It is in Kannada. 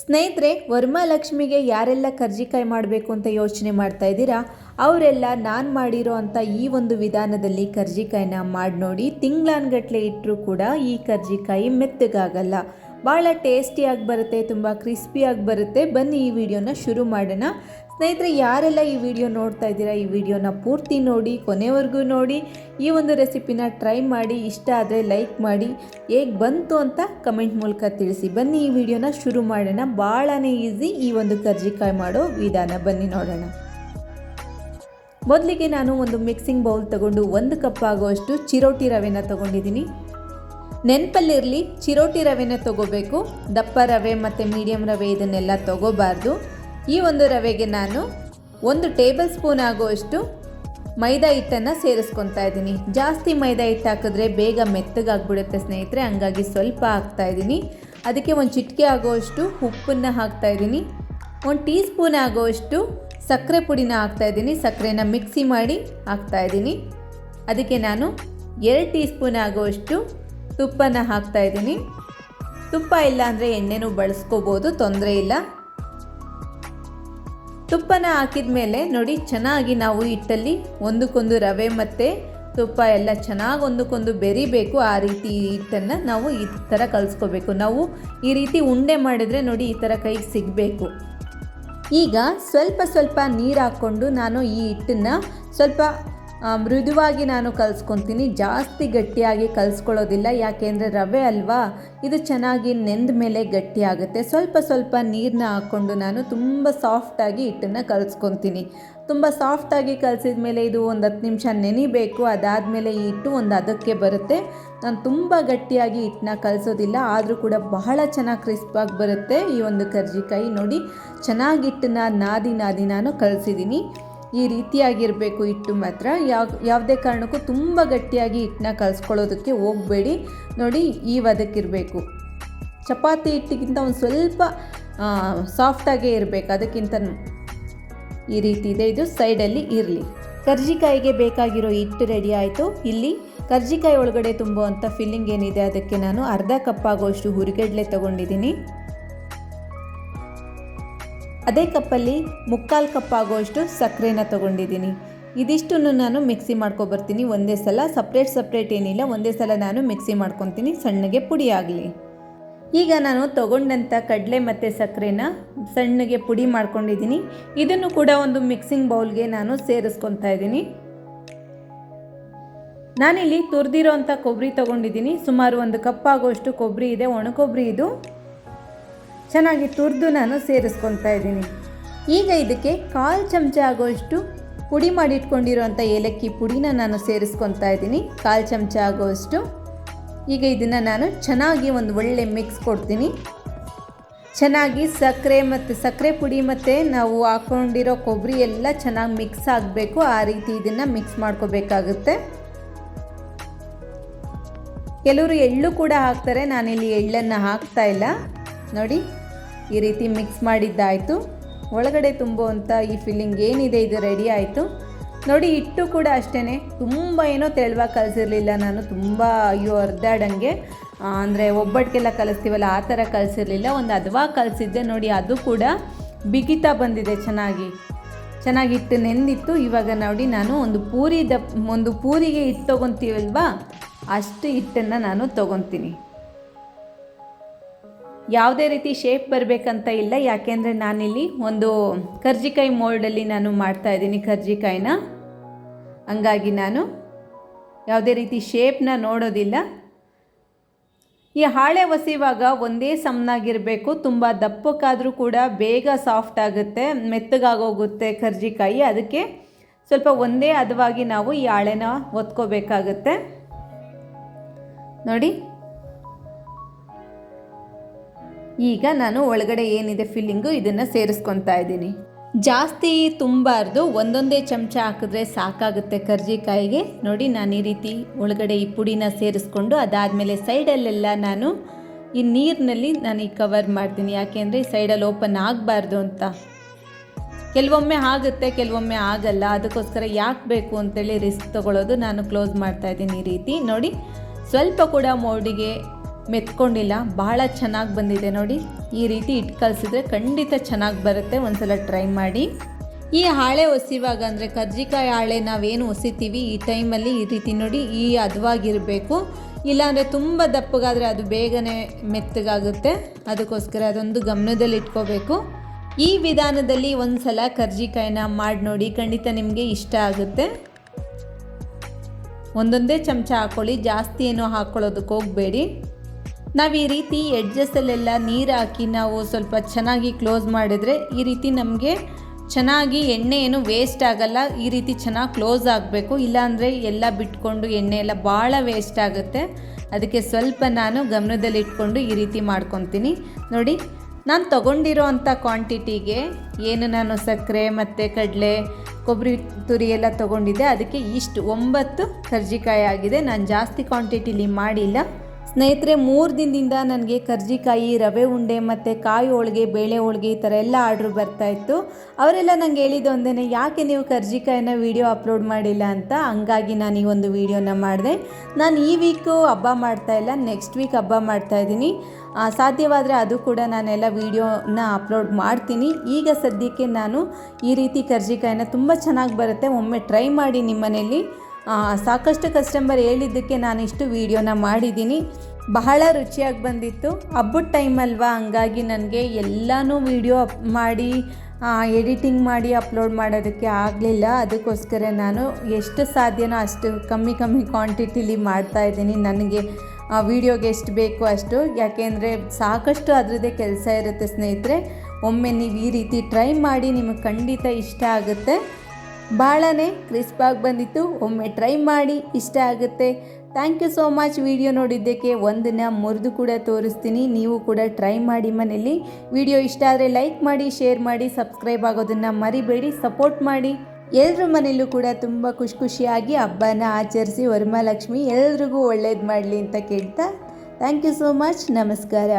ಸ್ನೇಹಿತರೆ, ವರ್ಮಾಲಕ್ಷ್ಮಿಗೆ ಯಾರೆಲ್ಲ ಕರ್ಜಿಕಾಯಿ ಮಾಡಬೇಕು ಅಂತ ಯೋಚನೆ ಮಾಡ್ತಾ ಇದ್ದೀರಾ? ಅವರೆಲ್ಲ ನಾನು ಮಾಡಿರೋ ಅಂಥ ಈ ಒಂದು ವಿಧಾನದಲ್ಲಿ ಕರ್ಜಿಕಾಯಿನ ಮಾಡಿ ನೋಡಿ ತಿಂಗ್ಳಾನ್ಗಟ್ಟಲೆ ಇಟ್ಟರೂ ಕೂಡ ಈ ಕರ್ಜಿಕಾಯಿ ಮೆತ್ತಗಾಗಲ್ಲ. ಭಾಳ ಟೇಸ್ಟಿಯಾಗಿ ಬರುತ್ತೆ, ತುಂಬ ಕ್ರಿಸ್ಪಿಯಾಗಿ ಬರುತ್ತೆ. ಬನ್ನಿ ಈ ವಿಡಿಯೋನ ಶುರು ಮಾಡೋಣ. ಸ್ನೇಹಿತರೆ, ಯಾರೆಲ್ಲ ಈ ವಿಡಿಯೋ ನೋಡ್ತಾ ಇದ್ದೀರಾ, ಈ ವಿಡಿಯೋನ ಪೂರ್ತಿ ನೋಡಿ, ಕೊನೆವರೆಗೂ ನೋಡಿ, ಈ ಒಂದು ರೆಸಿಪಿನ ಟ್ರೈ ಮಾಡಿ, ಇಷ್ಟ ಆದರೆ ಲೈಕ್ ಮಾಡಿ, ಹೇಗೆ ಬಂತು ಅಂತ ಕಮೆಂಟ್ ಮೂಲಕ ತಿಳಿಸಿ. ಬನ್ನಿ ಈ ವಿಡಿಯೋನ ಶುರು ಮಾಡೋಣ. ಭಾಳನೇ ಈಸಿ ಈ ಒಂದು ಕರ್ಜಿಕಾಯಿ ಮಾಡೋ ವಿಧಾನ. ಬನ್ನಿ ನೋಡೋಣ. ಮೊದಲಿಗೆ ನಾನು ಒಂದು ಮಿಕ್ಸಿಂಗ್ ಬೌಲ್ ತಗೊಂಡು ಒಂದು ಕಪ್ ಆಗುವಷ್ಟು ಚಿರೋಟಿ ರವೆನ ತಗೊಂಡಿದ್ದೀನಿ. ನೆನಪಲ್ಲಿರಲಿ ಚಿರೋಟಿ ರವೆನ ತಗೋಬೇಕು, ದಪ್ಪ ರವೆ ಮತ್ತು ಮೀಡಿಯಮ್ ರವೆ ಇದನ್ನೆಲ್ಲ ತಗೋಬಾರ್ದು. ಈ ಒಂದು ರವೆಗೆ ನಾನು ಒಂದು ಟೇಬಲ್ ಸ್ಪೂನ್ ಆಗುವಷ್ಟು ಮೈದಾ ಹಿಟ್ಟನ್ನು ಸೇರಿಸ್ಕೊತಾ ಇದ್ದೀನಿ. ಜಾಸ್ತಿ ಮೈದಾ ಹಿಟ್ಟು ಹಾಕಿದ್ರೆ ಬೇಗ ಮೆತ್ತಗಾಗ್ಬಿಡುತ್ತೆ ಸ್ನೇಹಿತರೆ, ಹಂಗಾಗಿ ಸ್ವಲ್ಪ ಹಾಕ್ತಾ ಇದ್ದೀನಿ. ಅದಕ್ಕೆ ಒಂದು ಚಿಟಿಕೆ ಆಗುವಷ್ಟು ಉಪ್ಪನ್ನು ಹಾಕ್ತಾ ಇದ್ದೀನಿ. ಒಂದು ಟೀ ಸ್ಪೂನ್ ಆಗುವಷ್ಟು ಸಕ್ಕರೆ ಪುಡಿನ ಹಾಕ್ತಾ ಇದ್ದೀನಿ. ಸಕ್ಕರೆನ ಮಿಕ್ಸಿ ಮಾಡಿ ಹಾಕ್ತಾ ಇದ್ದೀನಿ. ಅದಕ್ಕೆ ನಾನು ಎರಡು ಟೀ ಸ್ಪೂನ್ ಆಗುವಷ್ಟು ತುಪ್ಪನ ಹಾಕ್ತಾ ಇದ್ದೀನಿ. ತುಪ್ಪ ಇಲ್ಲ ಅಂದರೆ ಎಣ್ಣೆನೂ ಬಳಸ್ಕೋಬೋದು, ತೊಂದರೆ ಇಲ್ಲ. ತುಪ್ಪನ ಹಾಕಿದ ಮೇಲೆ ನೋಡಿ, ಚೆನ್ನಾಗಿ ನಾವು ಹಿಟ್ಟಲ್ಲಿ ಒಂದಕ್ಕೊಂದು ರವೆ ಮತ್ತು ತುಪ್ಪ ಎಲ್ಲ ಚೆನ್ನಾಗಿ ಒಂದಕ್ಕೊಂದು ಬೆರಿಬೇಕು. ಆ ರೀತಿ ಹಿಟ್ಟನ್ನು ನಾವು ಈ ಥರ ಕಲಿಸ್ಕೋಬೇಕು. ನಾವು ಈ ರೀತಿ ಉಂಡೆ ಮಾಡಿದರೆ ನೋಡಿ ಈ ಥರ ಕೈಗೆ ಸಿಗಬೇಕು. ಈಗ ಸ್ವಲ್ಪ ಸ್ವಲ್ಪ ನೀರು ಹಾಕ್ಕೊಂಡು ನಾನು ಈ ಹಿಟ್ಟನ್ನು ಸ್ವಲ್ಪ ಮೃದುವಾಗಿ ನಾನು ಕಲಿಸ್ಕೊತೀನಿ, ಜಾಸ್ತಿ ಗಟ್ಟಿಯಾಗಿ ಕಲಿಸ್ಕೊಳ್ಳೋದಿಲ್ಲ, ಯಾಕೆಂದರೆ ರವೆ ಅಲ್ವಾ? ಇದು ಚೆನ್ನಾಗಿ ನೆಂದ ಮೇಲೆ ಗಟ್ಟಿಯಾಗುತ್ತೆ. ಸ್ವಲ್ಪ ಸ್ವಲ್ಪ ನೀರನ್ನ ಹಾಕ್ಕೊಂಡು ನಾನು ತುಂಬ ಸಾಫ್ಟಾಗಿ ಹಿಟ್ಟನ್ನು ಕಲಿಸ್ಕೊತೀನಿ. ತುಂಬ ಸಾಫ್ಟಾಗಿ ಕಲಸಿದ ಮೇಲೆ ಇದು ಒಂದು ಹತ್ತು ನಿಮಿಷ ನೆನಿಬೇಕು, ಅದಾದಮೇಲೆ ಈ ಹಿಟ್ಟು ಒಂದು ಅದಕ್ಕೆ ಬರುತ್ತೆ. ನಾನು ತುಂಬ ಗಟ್ಟಿಯಾಗಿ ಹಿಟ್ಟನ್ನ ಕಲಿಸೋದಿಲ್ಲ, ಆದರೂ ಕೂಡ ಬಹಳ ಚೆನ್ನಾಗಿ ಕ್ರಿಸ್ಪಾಗಿ ಬರುತ್ತೆ ಈ ಒಂದು ಕರ್ಜಿಕಾಯಿ. ನೋಡಿ, ಚೆನ್ನಾಗಿ ಹಿಟ್ಟನ್ನ ನಾದಿ ನಾದಿ ನಾನು ಕಲಿಸಿದ್ದೀನಿ ಈ ರೀತಿಯಾಗಿರಬೇಕು ಹಿಟ್ಟು ಮಾತ್ರ. ಯಾವ, ಯಾವುದೇ ಕಾರಣಕ್ಕೂ ತುಂಬ ಗಟ್ಟಿಯಾಗಿ ಹಿಟ್ಟನ್ನ ಕಲಿಸ್ಕೊಳ್ಳೋದಕ್ಕೆ ಹೋಗಬೇಡಿ. ನೋಡಿ, ಈ ವದಕ್ಕಿರಬೇಕು. ಚಪಾತಿ ಹಿಟ್ಟಿಗಿಂತ ಒಂದು ಸ್ವಲ್ಪ ಸಾಫ್ಟಾಗೇ ಇರಬೇಕು. ಅದಕ್ಕಿಂತ ಈ ರೀತಿ ಇದೆ. ಇದು ಸೈಡಲ್ಲಿ ಇರಲಿ. ಕರ್ಜಿಕಾಯಿಗೆ ಬೇಕಾಗಿರೋ ಹಿಟ್ಟು ರೆಡಿ ಆಯಿತು. ಇಲ್ಲಿ ಕರ್ಜಿಕಾಯಿ ಒಳಗಡೆ ತುಂಬುವಂಥ ಫಿಲ್ಲಿಂಗ್ ಏನಿದೆ, ಅದಕ್ಕೆ ನಾನು ಅರ್ಧ ಕಪ್ ಹುರಿಗಡ್ಲೆ ಹುರಿಗಡಲೆ ತೊಗೊಂಡಿದ್ದೀನಿ. ಅದೇ ಕಪ್ಪಲ್ಲಿ ಮುಕ್ಕಾಲು ಕಪ್ ಆಗುವಷ್ಟು ಸಕ್ಕರೆನ ತೊಗೊಂಡಿದ್ದೀನಿ. ಇದಿಷ್ಟನ್ನು ನಾನು ಮಿಕ್ಸಿ ಮಾಡ್ಕೊಬರ್ತೀನಿ. ಒಂದೇ ಸಲ ಸಪ್ರೇಟ್ ಸಪ್ರೇಟ್ ಏನಿಲ್ಲ, ಒಂದೇ ಸಲ ನಾನು ಮಿಕ್ಸಿ ಮಾಡ್ಕೊತೀನಿ. ಸಣ್ಣಗೆ ಪುಡಿ ಆಗಲಿ. ಈಗ ನಾನು ತೊಗೊಂಡಂಥ ಕಡಲೆ ಮತ್ತು ಸಕ್ಕರೆನ ಸಣ್ಣಗೆ ಪುಡಿ ಮಾಡ್ಕೊಂಡಿದ್ದೀನಿ. ಇದನ್ನು ಕೂಡ ಒಂದು ಮಿಕ್ಸಿಂಗ್ ಬೌಲ್ಗೆ ನಾನು ಸೇರಿಸ್ಕೊತಾ ಇದ್ದೀನಿ. ನಾನಿಲ್ಲಿ ತುರಿದಿರೋ ಅಂಥ ಕೊಬ್ಬರಿ ತೊಗೊಂಡಿದ್ದೀನಿ. ಸುಮಾರು ಒಂದು ಕಪ್ ಆಗೋಷ್ಟು ಕೊಬ್ಬರಿ ಇದೆ, ಒಣ ಕೊಬ್ಬರಿ ಇದು. ಚೆನ್ನಾಗಿ ತುರಿದು ನಾನು ಸೇರಿಸ್ಕೊತಾ ಇದ್ದೀನಿ. ಈಗ ಇದಕ್ಕೆ ಕಾಲು ಚಮಚ ಆಗೋಷ್ಟು ಪುಡಿ ಮಾಡಿಟ್ಕೊಂಡಿರೋಂಥ ಏಲಕ್ಕಿ ಪುಡಿನ ನಾನು ಸೇರಿಸ್ಕೊತಾ ಇದ್ದೀನಿ. ಕಾಲು ಚಮಚ ಆಗೋಷ್ಟು. ಈಗ ಇದನ್ನು ನಾನು ಚೆನ್ನಾಗಿ ಒಂದು ಒಳ್ಳೆ ಮಿಕ್ಸ್ ಕೊಡ್ತೀನಿ. ಚೆನ್ನಾಗಿ ಸಕ್ಕರೆ ಮತ್ತು ಸಕ್ಕರೆ ಪುಡಿ ಮತ್ತು ನಾವು ಹಾಕ್ಕೊಂಡಿರೋ ಕೊಬ್ಬರಿ ಎಲ್ಲ ಚೆನ್ನಾಗಿ ಮಿಕ್ಸ್ ಆಗಬೇಕು. ಆ ರೀತಿ ಇದನ್ನು ಮಿಕ್ಸ್ ಮಾಡ್ಕೋಬೇಕಾಗುತ್ತೆ. ಕೆಲವರು ಎಳ್ಳು ಕೂಡ ಹಾಕ್ತಾರೆ. ನಾನಿಲ್ಲಿ ಎಳ್ಳನ್ನು ಹಾಕ್ತಾ ಇಲ್ಲ. ನೋಡಿ, ಈ ರೀತಿ ಮಿಕ್ಸ್ ಮಾಡಿದ್ದಾಯಿತು. ಒಳಗಡೆ ತುಂಬುವಂಥ ಈ ಫಿಲ್ಲಿಂಗ್ ಏನಿದೆ, ಇದು ರೆಡಿ ಆಯಿತು. ನೋಡಿ, ಹಿಟ್ಟು ಕೂಡ ಅಷ್ಟೇ ತುಂಬ ಏನೋ ತೆಳುವಾಗಿ ಕಲಸಿರಲಿಲ್ಲ ನಾನು. ತುಂಬ, ಅಯ್ಯೋ ಅರ್ಧಾಡಂಗೆ ಅಂದರೆ ಒಬ್ಬಟ್ಟಿಗೆಲ್ಲ ಕಲಿಸ್ತೀವಲ್ಲ, ಆ ಥರ ಕಲಿಸಿರಲಿಲ್ಲ. ಒಂದು ಅದ್ವಾ ಕಲಿಸಿದ್ದೆ. ನೋಡಿ, ಅದು ಕೂಡ ಬಿಗಿತಾ ಬಂದಿದೆ ಚೆನ್ನಾಗಿ. ಚೆನ್ನಾಗಿ ಹಿಟ್ಟು ನೆಂದಿತ್ತು. ಇವಾಗ ನೋಡಿ, ನಾನು ಒಂದು ಪೂರಿ ದಪ್ ಒಂದು ಪೂರಿಗೆ ಹಿಟ್ಟು ತೊಗೊತೀವಲ್ವಾ? ಅಷ್ಟು ಹಿಟ್ಟನ್ನು ನಾನು ತೊಗೊತೀನಿ. ಯಾವುದೇ ರೀತಿ ಶೇಪ್ ಬರಬೇಕಂತ ಇಲ್ಲ. ಯಾಕೆಂದರೆ ನಾನಿಲ್ಲಿ ಒಂದು ಕರ್ಜಿಕಾಯಿ ಮೋಲ್ಡಲ್ಲಿ ನಾನು ಮಾಡ್ತಾ ಇದ್ದೀನಿ ಕರ್ಜಿಕಾಯಿನ. ಹಂಗಾಗಿ ನಾನು ಯಾವುದೇ ರೀತಿ ಶೇಪ್ನ ನೋಡೋದಿಲ್ಲ. ಈ ಹಾಳೆ ಒಸಿವಾಗ ಒಂದೇ ಸಮನಾಗಿರಬೇಕು. ತುಂಬ ದಪ್ಪಕ್ಕಾದರೂ ಕೂಡ ಬೇಗ ಸಾಫ್ಟ್ ಆಗುತ್ತೆ, ಮೆತ್ತಗಾಗೋಗುತ್ತೆ ಕರ್ಜಿಕಾಯಿ. ಅದಕ್ಕೆ ಸ್ವಲ್ಪ ಒಂದೇ ಹದವಾಗಿ ನಾವು ಈ ಹಾಳೆನ ಒತ್ಕೋಬೇಕಾಗುತ್ತೆ. ನೋಡಿ. ಈಗ ನಾನು ಒಳಗಡೆ ಏನಿದೆ ಫಿಲ್ಲಿಂಗು ಇದನ್ನು ಸೇರಿಸ್ಕೊತಾ ಇದ್ದೀನಿ. ಜಾಸ್ತಿ ತುಂಬಾರ್ದು, ಒಂದೊಂದೇ ಚಮಚ ಹಾಕಿದ್ರೆ ಸಾಕಾಗುತ್ತೆ ಕರ್ಜಿಕಾಯಿಗೆ. ನೋಡಿ, ನಾನು ಈ ರೀತಿ ಒಳಗಡೆ ಈ ಪುಡಿನ ಸೇರಿಸ್ಕೊಂಡು ಅದಾದಮೇಲೆ ಸೈಡಲ್ಲೆಲ್ಲ ನಾನು ಈ ನೀರಿನಲ್ಲಿ ನಾನು ಈ ಕವರ್ ಮಾಡ್ತೀನಿ. ಯಾಕೆಂದರೆ ಸೈಡಲ್ಲಿ ಓಪನ್ ಆಗಬಾರ್ದು ಅಂತ. ಕೆಲವೊಮ್ಮೆ ಆಗುತ್ತೆ, ಕೆಲವೊಮ್ಮೆ ಆಗಲ್ಲ. ಅದಕ್ಕೋಸ್ಕರ ಯಾಕೆ ಬೇಕು ಅಂತೇಳಿ ರಿಸ್ಕ್ ತೊಗೊಳ್ಳೋದು ನಾನು ಕ್ಲೋಸ್ ಮಾಡ್ತಾ ಇದ್ದೀನಿ ಈ ರೀತಿ. ನೋಡಿ, ಸ್ವಲ್ಪ ಕೂಡ ಮೋಲ್ಡಿಗೆ ಮೆತ್ಕೊಂಡಿಲ್ಲ, ಬಹಳ ಚೆನ್ನಾಗಿ ಬಂದಿದೆ ನೋಡಿ. ಈ ರೀತಿ ಇಟ್ ಕಲಿಸಿದ್ರೆ ಖಂಡಿತ ಚೆನ್ನಾಗಿ ಬರುತ್ತೆ, ಒಂದ್ಸಲ ಟ್ರೈ ಮಾಡಿ. ಈ ಹಾಳೆ ಒಸಿವಾಗ ಅಂದರೆ ಕರ್ಜಿಕಾಯಿ ಹಾಳೆ ನಾವೇನು ಒಸಿತೀವಿ ಈ ಟೈಮಲ್ಲಿ ಈ ರೀತಿ ನೋಡಿ, ಈ ಹದವಾಗಿರಬೇಕು ಇಲ್ಲಾಂದರೆ ತುಂಬ ದಪ್ಪಗಾದರೆ ಅದು ಬೇಗನೆ ಮೆತ್ತಗಾಗುತ್ತೆ. ಅದಕ್ಕೋಸ್ಕರ ಅದೊಂದು ಗಮನದಲ್ಲಿ ಇಟ್ಕೋಬೇಕು. ಈ ವಿಧಾನದಲ್ಲಿ ಒಂದು ಸಲ ಕರ್ಜಿಕಾಯಿನ ಮಾಡಿ ನೋಡಿ, ಖಂಡಿತ ನಿಮಗೆ ಇಷ್ಟ ಆಗುತ್ತೆ. ಒಂದೊಂದೇ ಚಮಚ ಹಾಕ್ಕೊಳ್ಳಿ ಜಾಸ್ತಿ ಏನೋ ಹಾಕ್ಕೊಳ್ಳೋದಕ್ಕೆ ಹೋಗಬೇಡಿ. ನಾವು ಈ ರೀತಿ ಎಡ್ಜಸ್ಸಲ್ಲೆಲ್ಲ ನೀರು ಹಾಕಿ ನಾವು ಸ್ವಲ್ಪ ಚೆನ್ನಾಗಿ ಕ್ಲೋಸ್ ಮಾಡಿದರೆ ಈ ರೀತಿ ನಮಗೆ ಚೆನ್ನಾಗಿ ಎಣ್ಣೆ ಏನು ವೇಸ್ಟ್ ಆಗಲ್ಲ. ಈ ರೀತಿ ಚೆನ್ನಾಗಿ ಕ್ಲೋಸ್ ಆಗಬೇಕು. ಇಲ್ಲಾಂದರೆ ಎಲ್ಲ ಬಿಟ್ಕೊಂಡು ಎಣ್ಣೆ ಎಲ್ಲ ಭಾಳ ವೇಸ್ಟ್ ಆಗುತ್ತೆ. ಅದಕ್ಕೆ ಸ್ವಲ್ಪ ನಾನು ಗಮನದಲ್ಲಿಟ್ಕೊಂಡು ಈ ರೀತಿ ಮಾಡ್ಕೊತೀನಿ. ನೋಡಿ, ನಾನು ತೊಗೊಂಡಿರೋ ಅಂಥ ಕ್ವಾಂಟಿಟಿಗೆ ಏನು ನಾನು ಸಕ್ಕರೆ ಮತ್ತು ಕಡಲೆ, ಕೊಬ್ಬರಿ ತುರಿ ಎಲ್ಲ ತೊಗೊಂಡಿದ್ದೆ. ಅದಕ್ಕೆ ಇಷ್ಟು ಒಂಬತ್ತು ಕರ್ಜಿಕಾಯಿ ಆಗಿದೆ. ನಾನು ಜಾಸ್ತಿ ಕ್ವಾಂಟಿಟಿಲಿ ಮಾಡಿಲ್ಲ. ಸ್ನೇಹಿತರೆ ಮೂರು ದಿನದಿಂದ ನನಗೆ ಕರ್ಜಿಕಾಯಿ ರವೆ ಉಂಡೆ ಮತ್ತು ಕಾಯಿ ಹೋಳಿಗೆ ಬೇಳೆ ಹೋಳಿಗೆ ಈ ಥರ ಎಲ್ಲ ಆರ್ಡ್ರ್ ಬರ್ತಾಯಿತ್ತು ಅವರೆಲ್ಲ ನನಗೆ ಹೇಳಿದ್ದು ಒಂದೇ ಯಾಕೆ ನೀವು ಕರ್ಜಿಕಾಯಿನ ವೀಡಿಯೋ ಅಪ್ಲೋಡ್ ಮಾಡಿಲ್ಲ ಅಂತ? ಹಂಗಾಗಿ ನಾನು ಈ ಒಂದು ವೀಡಿಯೋನ ಮಾಡಿದೆ. ನಾನು ಈ ವೀಕು ಹಬ್ಬ ಮಾಡ್ತಾಯಿಲ್ಲ ನೆಕ್ಸ್ಟ್ ವೀಕ್ ಹಬ್ಬ ಮಾಡ್ತಾಯಿದ್ದೀನಿ ಸಾಧ್ಯವಾದರೆ ಅದು ಕೂಡ ನಾನೆಲ್ಲ ವೀಡಿಯೋನ ಅಪ್ಲೋಡ್ ಮಾಡ್ತೀನಿ. ಈಗ ಸದ್ಯಕ್ಕೆ ನಾನು ಈ ರೀತಿ ಕರ್ಜಿಕಾಯಿನ ತುಂಬ ಚೆನ್ನಾಗಿ ಬರುತ್ತೆ. ಒಮ್ಮೆ ಟ್ರೈ ಮಾಡಿ ನಿಮ್ಮ ಮನೇಲಿ ಆ, ಸಾಕಷ್ಟು ಕಸ್ಟಮರ್ ಹೇಳಿದ್ದಕ್ಕೆ ನಾನು ಇಷ್ಟು ವೀಡಿಯೋನ ಮಾಡಿದ್ದೀನಿ. ಬಹಳ ರುಚಿಯಾಗಿ ಬಂದಿತ್ತು. ಹಬ್ಬದ ಟೈಮ್ ಅಲ್ವಾ? ಹಂಗಾಗಿ ನನಗೆ ಎಲ್ಲನೂ ವೀಡಿಯೋ ಮಾಡಿ ಎಡಿಟಿಂಗ್ ಮಾಡಿ ಅಪ್ಲೋಡ್ ಮಾಡೋದಕ್ಕೆ ಆಗಲಿಲ್ಲ. ಅದಕ್ಕೋಸ್ಕರ ನಾನು ಎಷ್ಟು ಸಾಧ್ಯನೋ ಅಷ್ಟು ಕಮ್ಮಿ ಕಮ್ಮಿ ಕ್ವಾಂಟಿಟಿಲಿ ಮಾಡ್ತಾ ಇದ್ದೀನಿ. ನನಗೆ ವೀಡಿಯೋಗೆ ಎಷ್ಟು ಬೇಕು ಅಷ್ಟು. ಯಾಕೆಂದರೆ ಸಾಕಷ್ಟು ಅದರದ್ದೇ ಕೆಲಸ ಇರುತ್ತೆ ಸ್ನೇಹಿತರೆ. ಒಮ್ಮೆ ನೀವು ಈ ರೀತಿ ಟ್ರೈ ಮಾಡಿ ನಿಮಗೆ ಖಂಡಿತ ಇಷ್ಟ ಆಗುತ್ತೆ. ಭಾಳನೇ ಕ್ರಿಸ್ಪಾಗಿ ಬಂದಿತ್ತು. ಒಮ್ಮೆ ಟ್ರೈ ಮಾಡಿ, ಇಷ್ಟ ಆಗುತ್ತೆ. Thank you so much. Video ನೋಡಿದ್ದಕ್ಕೆ ಒಂದನ್ನು ಮುರಿದು ಕೂಡ ತೋರಿಸ್ತೀನಿ. ನೀವು ಕೂಡ ಟ್ರೈ ಮಾಡಿ ಮನೇಲಿ ವಿಡಿಯೋ ಇಷ್ಟ ಆದರೆ ಲೈಕ್ ಮಾಡಿ, ಶೇರ್ ಮಾಡಿ, ಸಬ್ಸ್ಕ್ರೈಬ್ ಆಗೋದನ್ನು ಮರಿಬೇಡಿ, ಸಪೋರ್ಟ್ ಮಾಡಿ. ಎಲ್ಲರ ಮನೇಲೂ ಕೂಡ ತುಂಬ ಖುಷಿ ಖುಷಿಯಾಗಿ ಹಬ್ಬನ ಆಚರಿಸಿ ವರಮಹಾಲಕ್ಷ್ಮಿ ಎಲ್ರಿಗೂ ಒಳ್ಳೇದು ಮಾಡಲಿ ಅಂತ ಕೇಳ್ತಾ. Thank you so much. ನಮಸ್ಕಾರ.